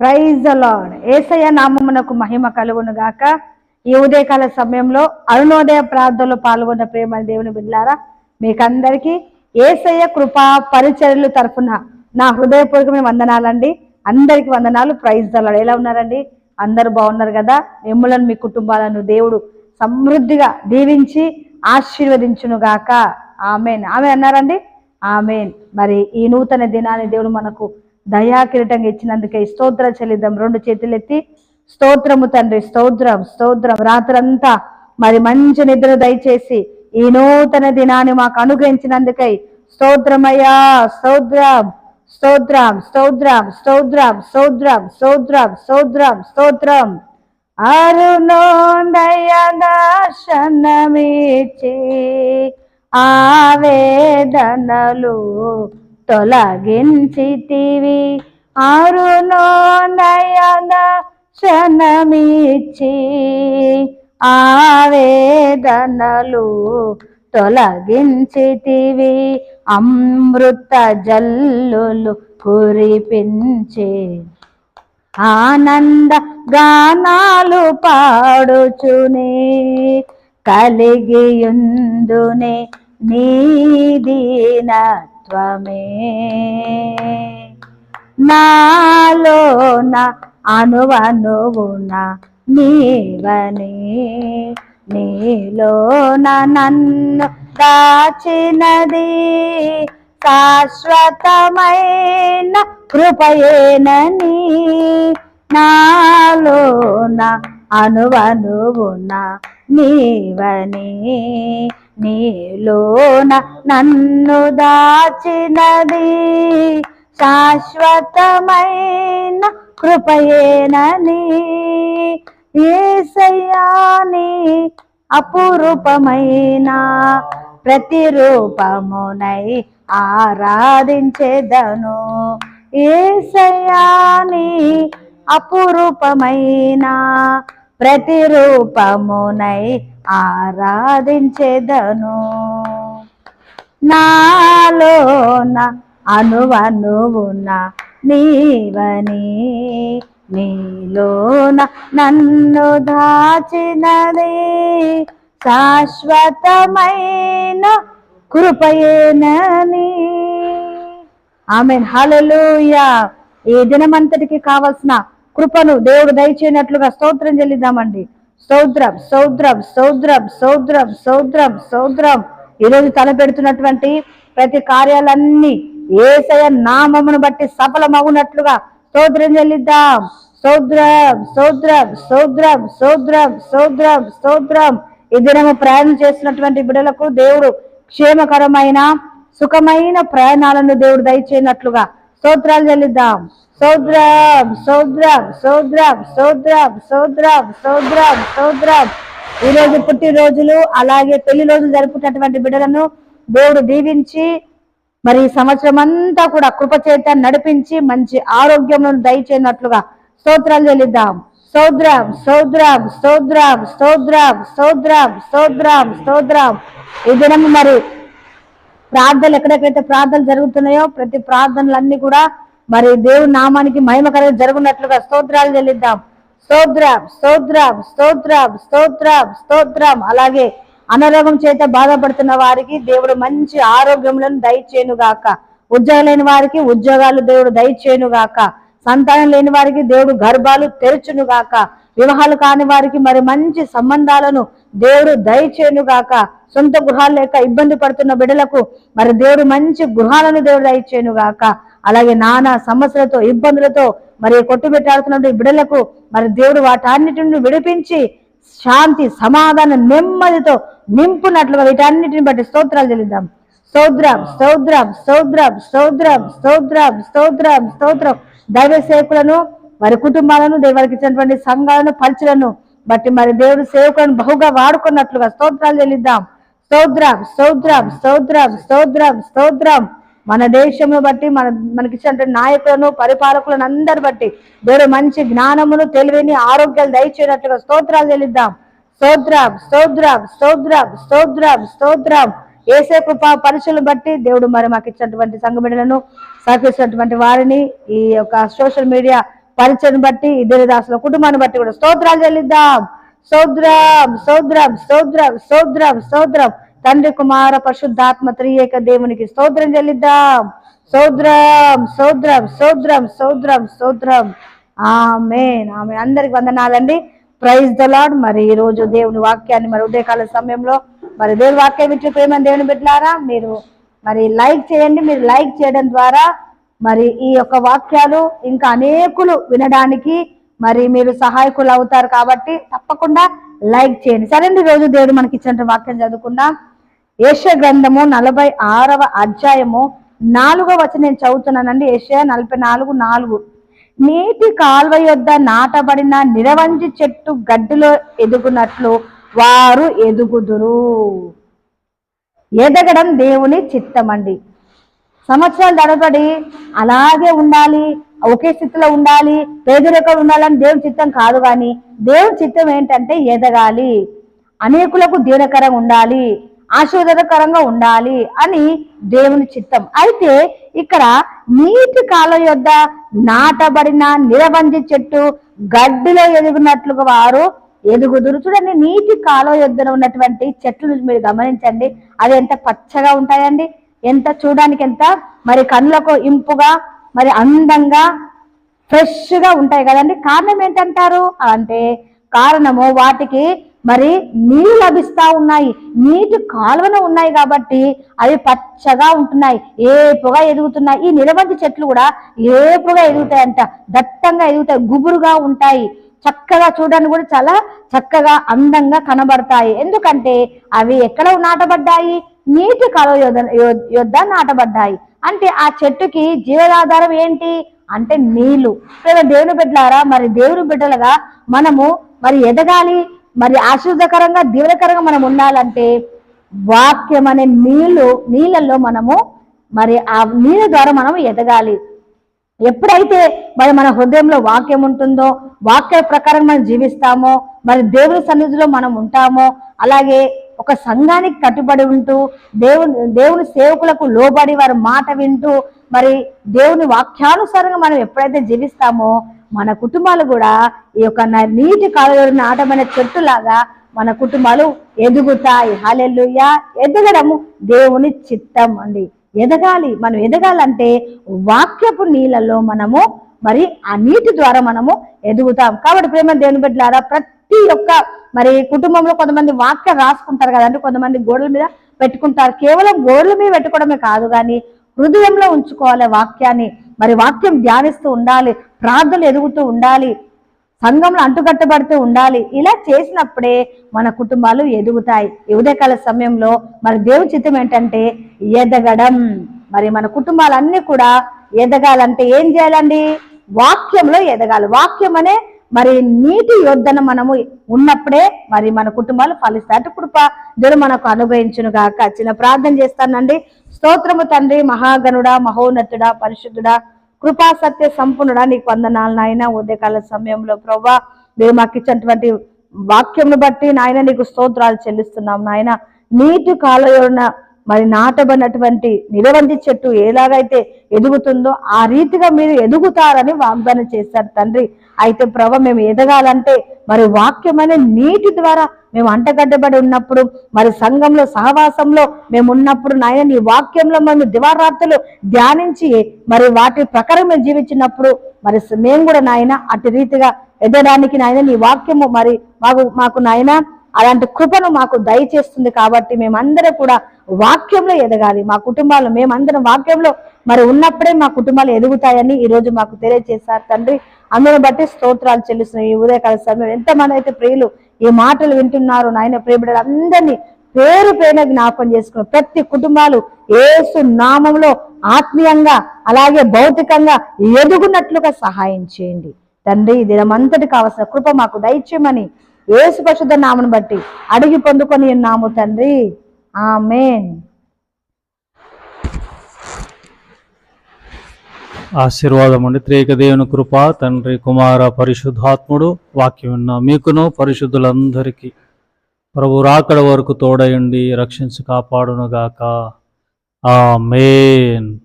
Praise అలాడ్ ఏసయ్య నామమునకు మహిమ కలుగును గాక. ఈ ఉదయకాల సమయంలో అరుణోదయ ప్రార్థనలో పాల్గొన్న ప్రేమ దేవుని బిడ్లారా మీకందరికీ ఏసయ్య కృపా పరిచర్యలు తరఫున నా హృదయపూర్వకమైన వందనాలండి. అందరికి వందనాలు. ప్రైజ్ అలాడ్ ఎలా ఉన్నారండి? అందరు బాగున్నారు కదా? మిమ్మలను మీ కుటుంబాలను దేవుడు సమృద్ధిగా దీవించి ఆశీర్వదించును గాక. ఆమెన్ ఆమె అన్నారండి? ఆమెన్ మరి ఈ నూతన దినాన్ని దేవుడు మనకు దయా కిరీటంగా ఇచ్చినందుకే స్తోత్ర చెల్లిద్దాం. రెండు చేతులెత్తి స్తోత్రము తండ్రి స్తోత్రం స్తోత్రం. రాత్రంతా మరి మంచి నిద్ర దయచేసి ఈ నూతన దినాన్ని మాకు అనుగ్రహించినందుకై స్తోత్రమయ్యా స్తోత్రం స్తోత్రం స్తోత్రం స్తోత్రం స్తోత్రం స్తోత్రం స్తోత్రం స్తోత్రం. అరుణోదయ దర్శనమిచ్చి ఆవేదనలు తొలగించితివి. అరుణోదయద దర్శనమిచ్చి ఆవేదనలు తొలగించితివి. అమృత జల్లులు కురిపించే ఆనంద గానాలు పాడుచునే కలిగియుందునే నీదీనత్వమే నాలోన అనువనువున నీవని. నీలోన నన్ను దాచినది శాశ్వతమైన కృపయేనని నాలోన అనువనువున నీవని. నీలోన నన్ను దాచినది శాశ్వతమైన కృపయేనని ఏసయ్యాని అపురూపమైన ప్రతిరూపమునై ఆరాధించేదను. ఏసయాని అపురూపమైన ప్రతిరూపమునై ఆరాధించేదను. నాలోన అనువనువున నీవని నీలోన నన్ను దాచినది శాశ్వతమైన కృపయేనని ఆమె హలలుయా ఈ దినమంతటికి కావలసిన కృపను దేవుడు దయచేయనట్లుగా స్తోత్రం చెల్లిద్దామండి. సౌద్రం సౌద్రం సౌద్రం సౌద్రం సౌద్రం సౌద్రం. ఈరోజు తలపెడుతున్నటువంటి ప్రతి కార్యాలన్నీ ఏసయ నామమును బట్టి సఫలమవునట్లుగా సౌద్రం చెల్లిద్దాం. సౌద్రం సౌద్రం సౌద్రం సౌద్రం సౌద్రం సౌద్రం. ఈ దినము ప్రయాణం చేస్తున్నటువంటి బిడలకు దేవుడు క్షేమకరమైన సుఖమైన ప్రయాణాలను దేవుడు దయచేయనట్లుగా స్తోత్రాలు చెల్లిద్దాం సౌద్రం సౌద్రం సౌద్రం సౌద్రం సౌద్రం సౌద్రం సౌద్రం ఈ రోజు పుట్టినరోజులు అలాగే పెళ్ళి రోజులు జరుపుకున్నటువంటి బిడ్డలను దేవుడు దీవించి మరి సంవత్సరం అంతా కూడా కృపచేత నడిపించి మంచి ఆరోగ్యములను దయచేయనట్లుగా స్తోత్రాలు చెల్లిద్దాం సౌద్రం స్తోత్రం స్తోత్రం స్తోత్రం స్తోత్రం సౌద్రం స్తోత్రం ఈ దినం మరి ప్రార్థనలు ఎక్కడెక్కడైతే ప్రార్థనలు జరుగుతున్నాయో ప్రతి ప్రార్థనలన్నీ కూడా మరి దేవుడి నామానికి మహిమకరంగా జరుగునట్లుగా స్తోత్రాలు చెల్లిద్దాం. స్తోత్రం స్తోత్రం స్తోత్రం స్తోత్రం స్తోత్రం. అలాగే అనారోగ్యం చేత బాధపడుతున్న వారికి దేవుడు మంచి ఆరోగ్యములను దయచేయునుగాక. గాక ఉద్యోగం లేని వారికి ఉద్యోగాలు దేవుడు దయచేయునుగాక. గాక సంతానం లేని వారికి దేవుడు గర్భాలు తెరచునుగాక. వివాహాలు కాని వారికి మరి మంచి సంబంధాలను దేవుడు దయచేను గాక. సొంత గృహాలు లేక ఇబ్బంది పడుతున్న బిడ్డలకు మరి దేవుడు మంచి గృహాలను దేవుడు దయచేను గాక. అలాగే నానా సమస్యలతో ఇబ్బందులతో మరి కొట్టుబెట్టాడుతున్న బిడ్డలకు మరి దేవుడు వాటన్నిటిని విడిపించి శాంతి సమాధానం నెమ్మదితో నింపునట్లుగా వీటన్నిటిని బట్టి స్తోత్రాలు చెల్లిద్దాం. స్తోత్రం స్తోత్రం స్తోత్రం స్తోత్రం స్తోత్రం స్తోత్రం స్తోత్రం. దైవ సేవకులను వారి కుటుంబాలను దేవుడికి ఇచ్చినటువంటి సంఘాలను పలుచులను బట్టి మరి దేవుడు సేవకులను బహుగా వాడుకున్నట్లుగా స్తోత్రాలు చెల్లిద్దాం. స్తోత్రం స్తోత్రం స్తోత్రం స్తోత్రం స్తోత్రం. మన దేశంలో బట్టి మన మనకిచ్చినటువంటి నాయకులను పరిపాలకులను అందరి బట్టి దేవుడు మంచి జ్ఞానమును తెలివిని ఆరోగ్యాలు దయచేయనట్లుగా స్తోత్రాలు చెల్లిద్దాం. స్తోత్రం స్తోత్రం స్తోత్రం స్తోత్రం స్తోత్రం. ఏసే కృప పరీక్షలు బట్టి దేవుడు మరి మాకు ఇచ్చినటువంటి సంఘ బిడ్డలను వారిని ఈ యొక్క సోషల్ మీడియా పరిచయం బట్టి ఇద్దరి దాసుల కుటుంబాన్ని బట్టి కూడా స్తోత్రాలు చెల్లిద్దాం. సౌద్రం సౌద్రం సౌద్రం సౌద్రం సౌద్రం. తండ్రి కుమార పరిశుద్ధాత్మ త్రియేక దేవునికి స్తోత్రం చెల్లిద్దాం. సౌద్రం సౌద్రం సౌద్రం సౌద్రం సౌద్రం. ఆమె ఆమె అందరికి వందనాలండి. ప్రైజ్ ద లాడ్ మరి ఈ రోజు దేవుని వాక్యాన్ని మరి ఉదయకాల సమయంలో మరి దేవుని వాక్యం ఇచ్చి ప్రేమ దేవుని బిడ్డలారా మీరు మరి లైక్ చేయండి. మీరు లైక్ చేయడం ద్వారా మరి ఈ యొక్క వాక్యాలు ఇంకా అనేకులు వినడానికి మరి మీరు సహాయకులు అవుతారు కాబట్టి తప్పకుండా లైక్ చేయండి. సరేండి రోజు దేవుడు మనకి ఇచ్చిన వాక్యం చదువుకుందాం. ఏషియా గ్రంథము నలభై ఆరవ అధ్యాయము నాలుగో వచ్చి నేను చదువుతున్నానండి. ఏషియా నలభై నాలుగు నాలుగు. నీటి కాల్వ యొద్ద నాటబడిన నిరవంజి చెట్టు గడ్డిలో ఎదుగునట్లు వారు ఎదుగుదురు. ఎదగడం దేవుని చిత్తమండి. సంవత్సరాలు తడబడి అలాగే ఉండాలి ఒకే స్థితిలో ఉండాలి పేదరికలు ఉండాలని దేవుని చిత్తం కాదు కానీ దేవుని చిత్తం ఏంటంటే ఎదగాలి అనేకులకు దీనకరం ఉండాలి ఆశీర్వాదకరంగా ఉండాలి అని దేవుని చిత్తం. అయితే ఇక్కడ నీటి కాలం యొద్ద నాటబడిన నిరబంధి చెట్టు గడ్డిలో ఎదుగునట్లుగా వారు ఎదుగుదురు. చూడండి నీటి కాలువ యొద్దన ఉన్నటువంటి చెట్లు మీరు గమనించండి. అవి ఎంత పచ్చగా ఉంటాయండి. ఎంత చూడడానికి ఎంత? మరి కళ్ళకు ఇంపుగా మరి అందంగా ఫ్రెష్గా ఉంటాయి కదండి. కారణం ఏంటంటారు? అంటే కారణము వాటికి మరి నీళ్ళు లభిస్తా ఉన్నాయి. నీటి కాలువన ఉన్నాయి కాబట్టి అవి పచ్చగా ఉంటున్నాయి. ఏపుగా ఎదుగుతున్నాయి. ఈ నిలబంతి చెట్లు కూడా ఏపుగా ఎదుగుతాయంట. దట్టంగా ఎదుగుతాయి. గుబురుగా ఉంటాయి. చక్కగా చూడడానికి కూడా చాలా చక్కగా అందంగా కనబడతాయి. ఎందుకంటే అవి ఎక్కడ నాటబడ్డాయి? నీటి కాలువ యొద్ద- నాటబడ్డాయి. అంటే ఆ చెట్టుకి జీవనాధారం ఏంటి? అంటే నీళ్ళు. లేదా దేవుని బిడ్డలారా మరి దేవుని బిడ్డలుగా మనము మరి ఎదగాలి? మరి ఆశీర్వదకరంగా దీవనకరంగా మనం ఉండాలంటే వాక్యం అనే నీళ్ళు నీళ్ళల్లో మనము మరి ఆ నీళ్ళ ద్వారా మనం ఎదగాలి. ఎప్పుడైతే మరి మన హృదయంలో వాక్యం ఉంటుందో వాక్య ప్రకారం మనం జీవిస్తామో మరి దేవుని సన్నిధిలో మనం ఉంటామో అలాగే ఒక సంఘానికి కట్టుబడి ఉంటూ దేవుని దేవుని సేవకులకు లోబడి వారి మాట వింటూ మరి దేవుని వాక్యానుసారంగా మనం ఎప్పుడైతే జీవిస్తామో మన కుటుంబాలు కూడా ఈ యొక్క నీటి కాలువలో నాటమైన చెట్టులాగా మన కుటుంబాలు ఎదుగుతాయి. హల్లెలూయా! ఎదగడము దేవుని చిత్తం అండి. ఎదగాలి మనం ఎదగాలంటే వాక్యపు నీళ్ళలో మనము మరి ఆ నీటి ద్వారా మనము ఎదుగుతాం. కాబట్టి ప్రేమ దేవుని బిడ్డలారా ప్రతి ఒక్క మరి కుటుంబంలో కొంతమంది వాక్యం రాసుకుంటారు కదండి కొంతమంది గోడల మీద పెట్టుకుంటారు. కేవలం గోడల మీద పెట్టుకోవడమే కాదు కానీ హృదయంలో ఉంచుకోవాలి వాక్యాన్ని. మరి వాక్యం ధ్యానిస్తూ ఉండాలి ప్రార్థనలు ఎదుగుతూ ఉండాలి సంఘంలో అంటుకట్టబడుతూ ఉండాలి. ఇలా చేసినప్పుడే మన కుటుంబాలు ఎదుగుతాయి. ఉదయకాల సమయంలో మరి దేవు చిత్తం ఏంటంటే ఎదగడం. మరి మన కుటుంబాలన్నీ కూడా ఎదగాలంటే ఏం చేయాలండి? వాక్యంలో ఎదగాలి. వాక్యం అనే మరి నీటి యోధన మనము ఉన్నప్పుడే మరి మన కుటుంబాలు ఫలిస్తాయి అటు కృప. దేవుడు మనకు అనుగ్రహించును గాక చిన్న ప్రార్థన చేస్తానండి. స్తోత్రము తండ్రి మహాగణుడా మహోన్నతుడా పరిశుద్ధుడా కృపా సత్య సంపన్నుడా నీకు వందనాలు నాయన. ఉదయకాల సమయంలో ప్రభా మీరు మాకు ఇచ్చినటువంటి వాక్యంను బట్టి నాయన నీకు స్తోత్రాలు చెల్లిస్తున్నాం నాయన. నీటి కాలయోన మరి నాటబడినటువంటి నిలవంతి చెట్టు ఎలాగైతే ఎదుగుతుందో ఆ రీతిగా మీరు ఎదుగుతారని వాగ్దానం చేశారు తండ్రి. అయితే ప్రభ మేము ఎదగాలంటే మరి వాక్యమైన నీటి ద్వారా మేము అంటగడ్డబడి ఉన్నప్పుడు మరి సంఘంలో సహవాసంలో మేము ఉన్నప్పుడు నాయన నీ వాక్యంలో మేము దివారాత్రులు ధ్యానించి మరి వాటి ప్రకారం మేము జీవించినప్పుడు మరి మేము కూడా నాయన అటు రీతిగా ఎదగడానికి నాయన నీ వాక్యము మరి మాకు మాకు నాయన అలాంటి కృపను మాకు దయచేస్తుంది కాబట్టి మేమందరం కూడా వాక్యంలో ఎదగాలి. మా కుటుంబాలు మేమందరం వాక్యంలో మరి ఉన్నప్పుడే మా కుటుంబాలు ఎదుగుతాయని ఈ రోజు మాకు తెలియజేశారు తండ్రి అందరిని బట్టి స్తోత్రాలు చెల్లిస్తున్నాయి ఈ ఉదయకాల సమయం ఎంతమంది అయితే ప్రియులు ఈ మాటలు వింటున్నారు నాయన ప్రియబిడ్డలు అందరినీ పేరు పేరున జ్ఞాపం చేసుకుని ప్రతి కుటుంబాలు ఏసు నామంలో ఆత్మీయంగా అలాగే భౌతికంగా ఎదుగునట్లుగా సహాయం చేయండి. తండ్రి దినమంతటి కావలసిన కృప మాకు దయచేయమని ఏసు పరిశుద్ధ నామను బట్టి అడిగి పొందుకొని ఉన్నాము తండ్రి. ఆమెన్. ఆశీర్వాదం అండి త్రేక దేవుని కృప తండ్రి కుమార పరిశుద్ధాత్ముడు వాక్యం విన్న మీకును పరిశుద్ధులందరికీ ప్రభు రాకడ వరకు తోడయండి రక్షించి కాపాడునుగాక. మేన్